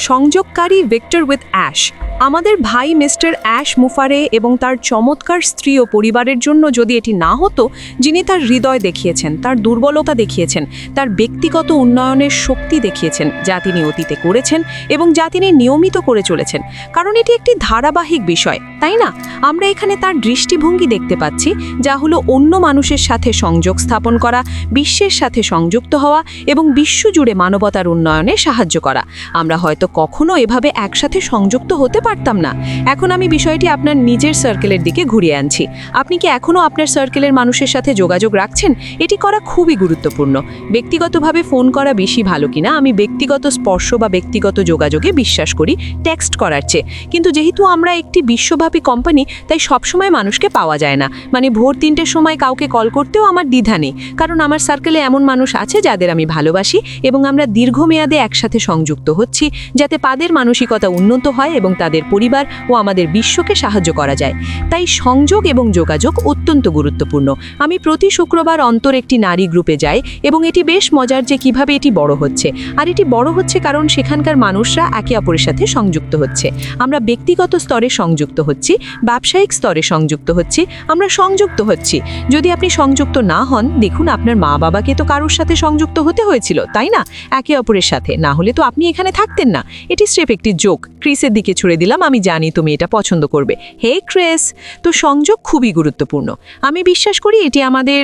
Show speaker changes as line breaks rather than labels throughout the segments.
সংযোগকারী Victor with ash আমাদের ভাই মিস্টার অ্যাশ মুফারে এবং তার চমৎকার স্ত্রী ও পরিবারের জন্য যদি এটি না হতো, যিনি তার হৃদয় দেখিয়েছেন, তার দুর্বলতা দেখিয়েছেন, তার ব্যক্তিগত উন্নয়নের শক্তি দেখিয়েছেন, যা তিনি অতীতে করেছেন এবং যা তিনি নিয়মিত করে চলেছেন। কারণ এটি একটি ধারাবাহিক বিষয়, তাই না? আমরা এখানে তার দৃষ্টিভঙ্গি দেখতে পাচ্ছি, যা হলো অন্য মানুষের সাথে সংযোগ স্থাপন করা, বিশ্বের সাথে সংযুক্ত হওয়া এবং বিশ্বজুড়ে মানবতার উন্নয়নে সাহায্য করা। আমরা হয়তো কখনো এভাবে একসাথে সংযুক্ত হতে পারতাম না। এখন আমি বিষয়টি আপনার নিজের সার্কেলের দিকে ঘুরিয়ে আনছি। আপনি কি এখনও আপনার সার্কেলের মানুষের সাথে যোগাযোগ রাখছেন? এটি করা খুবই গুরুত্বপূর্ণ। ব্যক্তিগতভাবে ফোন করা বেশি ভালো কিনা, আমি ব্যক্তিগত স্পর্শ বা ব্যক্তিগত যোগাযোগে বিশ্বাস করি টেক্সট করার চেয়ে। কিন্তু যেহেতু আমরা একটি বিশ্বব্যাপী কোম্পানি তাই সবসময় মানুষকে পাওয়া যায় না। মানে ভোর তিনটের সময় কাউকে কল করতেও আমার দ্বিধা নেই। কারণ আমার সার্কেলে এমন মানুষ আছে, যাদের আমি ভালোবাসি এবং আমরা দীর্ঘমেয়াদে একসাথে সংযুক্ত হচ্ছি, যাতে তাদের মানসিকতা উন্নত হয় এবং তাদের পরিবার ও আমাদের বিশ্বকে সাহায্য করা যায়। তাই সংযোগ এবং যোগাযোগ অত্যন্ত গুরুত্বপূর্ণ। আমি প্রতি শুক্রবার অন্তর একটি নারী গ্রুপে যাই এবং এটি বেশ মজার যে কীভাবে এটি বড় হচ্ছে। আর এটি বড় হচ্ছে কারণ সেখানকার মানুষরা একে অপরের সাথে সংযুক্ত হচ্ছে। আমরা ব্যক্তিগত স্তরে সংযুক্ত হচ্ছি, ব্যবসায়িক স্তরে সংযুক্ত হচ্ছি, আমরা সংযুক্ত হচ্ছি। যদি আপনি সংযুক্ত না হন, দেখুন আপনার মা বাবাকে তো কারোর সাথে সংযুক্ত হতে হয়েছিল, তাই না? একে অপরের সাথে। না হলে তো আপনি এখানে থাকতেন না। এটি স্রেফ একটি জোক ক্রিসের দিকে ছুড়ে দিলাম, আমি জানি তুমি এটা পছন্দ করবে। হে ক্রেস, তো সংযোগ খুবই গুরুত্বপূর্ণ। আমি বিশ্বাস করি এটি আমাদের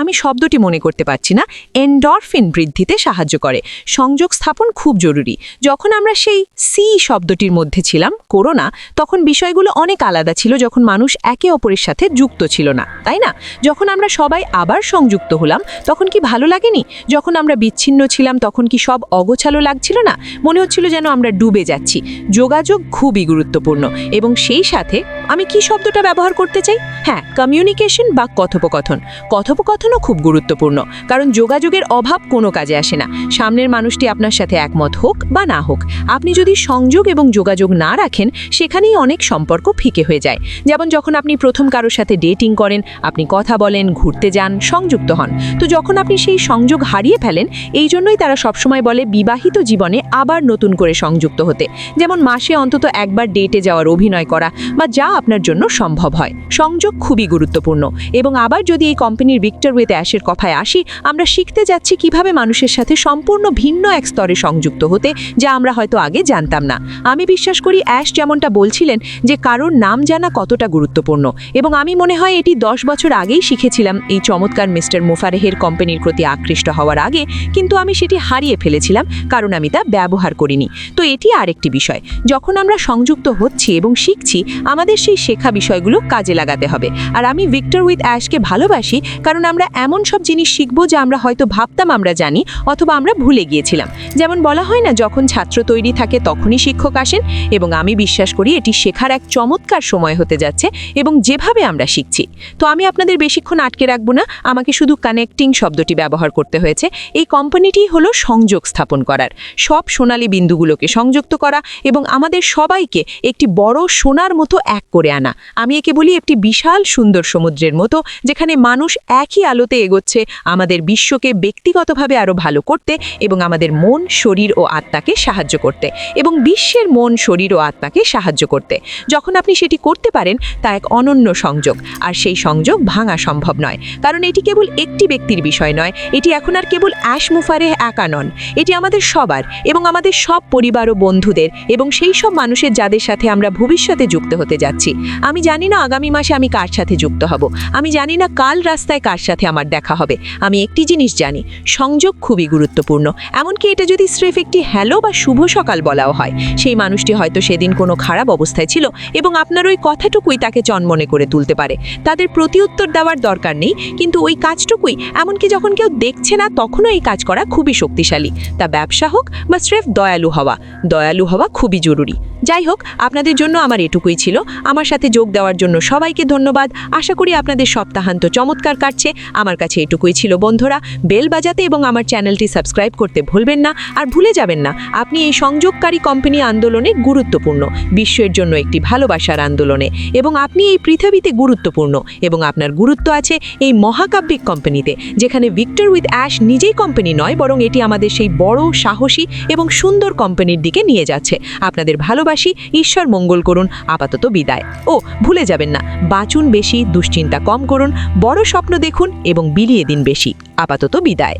আমি শব্দটি মনে করতে পারছি না, এন্ডরফিন বৃদ্ধিতে সাহায্য করে। সংযোগ স্থাপন খুব জরুরি। যখন আমরা সেই সি শব্দটির মধ্যে ছিলাম, করোনা, তখন বিষয়গুলো অনেক আলাদা ছিল, যখন মানুষ একে অপরের সাথে যুক্ত ছিল না, তাই না? যখন আমরা সবাই আবার সংযুক্ত হলাম, তখন কি ভালো লাগেনি? যখন আমরা বিচ্ছিন্ন ছিলাম, তখন কি সব অগোছালো লাগছিল না? মনে হচ্ছিল যেন আমরা ডুবে যাচ্ছি। যোগাযোগ খুবই গুরুত্বপূর্ণ এবং সেই সাথে আমি কি শব্দটা ব্যবহার করতে চাই? হ্যাঁ কমিউনিকেশন বা কথোপকথন। কথোপকথনও খুব গুরুত্বপূর্ণ, কারণ যোগাযোগের অভাব কোনো কাজে আসে না। সামনের মানুষটি আপনার সাথে একমত হোক বা না হোক, আপনি যদি সংযোগ এবং যোগাযোগ না রাখেন, সেখানেই অনেক সম্পর্ক ফিকে হয়ে যায়। যেমন যখন আপনি প্রথম কারোর সাথে ডেটিং করেন, আপনি কথা বলেন, ঘুরতে যান, সংযুক্ত হন। তো যখন আপনি সেই সংযোগ হারিয়ে ফেলেন, এই জন্যই তারা সবসময় বলে বিবাহিত জীবনে আবার নতুন করে সংযুক্ত হতে। যেমন মাসে অন্তত একবার ডেটে যাওয়ার অভিনয় করা বা যা আপনার জন্য সম্ভব হয়। সংযোগ খুবই গুরুত্বপূর্ণ। এবং আবার যদি এই কোম্পানির ভিক্টর উইথ অ্যাশের কথায় আসি, আমরা শিখতে যাচ্ছি কীভাবে মানুষের সাথে সম্পূর্ণ ভিন্ন এক স্তরে সংযুক্ত হতে, যা আমরা হয়তো আগে জানতাম না। আমি বিশ্বাস করি অ্যাশ যেমনটা বলছিলেন যে কারোর নাম জানা কতটা গুরুত্বপূর্ণ। এবং আমি মনে হয় এটি দশ বছর আগেই শিখেছিলাম এই চমৎকার মিস্টার মুফারেহের কোম্পানির প্রতি আকৃষ্ট হওয়ার আগে। কিন্তু আমি সেটি হারিয়ে ফেলেছিলাম, কারণ আমি তা ব্যবহার করিনি। তো এটি আরেকটি বিষয়। যখন আমরা সংযুক্ত হচ্ছি এবং শিখছি, আমাদের সেই শেখা বিষয়গুলো কাজে লাগাতে হবে। আর আমি ভিক্টর উইথ অ্যাশকে ভালোবাসি কারণ আমরা এমন সব জিনিস শিখব যা আমরা হয়তো ভাবতাম আমরা জানি অথবা আমরা ভুলে গিয়েছিলাম। যেমন বলা হয় না, যখন ছাত্র তৈরি থাকে তখনই শিক্ষক আসেন এবং আমি বিশ্বাস করি এটি শেখার এক চমৎকার সময় হতে যাচ্ছে এবং যেভাবে আমরা শিখছি। তো আমি আপনাদের বেশিক্ষণ আটকে রাখব না, আমাকে শুধু কানেক্টিং শব্দটি ব্যবহার করতে হয়েছে। এই কোম্পানিটি হলো সংযোগ স্থাপন করার। সব সোনালী বিন্দুগুলোকে সংযুক্ত করা এবং আমাদের সবাইকে একটি বড় সোনার মতো এক করে আনা। আমি একে বলি একটি বিশাল সুন্দর সমুদ্রের মতো, যেখানে মানুষ একই আলোতে এগোচ্ছে, আমাদের বিশ্বকে ব্যক্তিগতভাবে আরও ভালো করতে এবং আমাদের মন, শরীর ও আত্মাকে সাহায্য করতে এবং বিশ্বের মন, শরীর ও আত্মাকে সাহায্য করতে। যখন আপনি সেটি করতে পারেন, তা এক অনন্য সংযোগ। আর সেই সংযোগ ভাঙা সম্ভব নয়। কারণ এটি কেবল একটি ব্যক্তির বিষয় নয়। এটি এখন আর কেবল অ্যাশ মুফারে একা নন। এটি আমাদের সবার এবং আমাদের সব পরিবার ও বন্ধুদের এবং সেই সব মানুষের যাদের সাথে আমরা ভবিষ্যতে যুক্ত হতে যাচ্ছি। আমি জানি না আগামী মাসে আমি কার সাথে যুক্ত হব। আমি জানি না কাল রাস্তায় কার সাথে আমার দেখা হবে। আমি একটি জিনিস জানি, সংযোগ খুবই গুরুত্বপূর্ণ। এমনকি এটা যদি স্রেফ একটি হ্যালো বা শুভ সকাল বলাও হয়, সেই মানুষটি হয়তো সেদিন কোনো খারাপ অবস্থায় ছিল এবং আপনার ওই কথাটুকুই তাকে চনমনে করে তুলতে পারে। তাদের প্রতিউত্তর দেওয়ার দরকার নেই, কিন্তু ওই কাজটুকুই, এমনকি যখন কেউ দেখছে না, তখনও এই কাজ করা খুবই শক্তিশালী। তা ব্যবসা হোক বা স্রেফ দয়ালু হওয়া দয়ালু হওয়া খুবই জরুরি। যাই হোক আপনাদের জন্য আমার এটুকুই ছিল। আমার সাথে যোগ দেওয়ার জন্য সবাইকে ধন্যবাদ। আশা করি আপনাদের সপ্তাহান্ত চমৎকার কাটছে। আমার কাছে এটুকুই ছিল বন্ধুরা। বেল বাজাতে এবং আমার চ্যানেলটি সাবস্ক্রাইব করতে ভুলবেন না। আর ভুলে যাবেন না, আপনি এই সংযোগকারী কোম্পানি আন্দোলনে গুরুত্বপূর্ণ, বিশ্বের জন্য একটি ভালোবাসার আন্দোলনে। এবং আপনি এই পৃথিবীতে গুরুত্বপূর্ণ এবং আপনার গুরুত্ব আছে এই মহাকাব্যিক কোম্পানিতে, যেখানে ভিক্টর উইথ অ্যাশ নিজেই কোম্পানি নয়, বরং এটি আমাদের সেই বড়, সাহসী এবং সুন্দর কোম্পানির দিকে নিয়ে যাচ্ছে। আপনাদের ভালোবাসি ঈশ্বর মঙ্গল করুন, আপাতত বিদায়। ও, ভুলে যাবেন না, বাঁচুন বেশি, দুশ্চিন্তা কম করুন, বড় স্বপ্ন দেখুন এবং বিলিয়ে দিন বেশি, আপাতত বিদায়।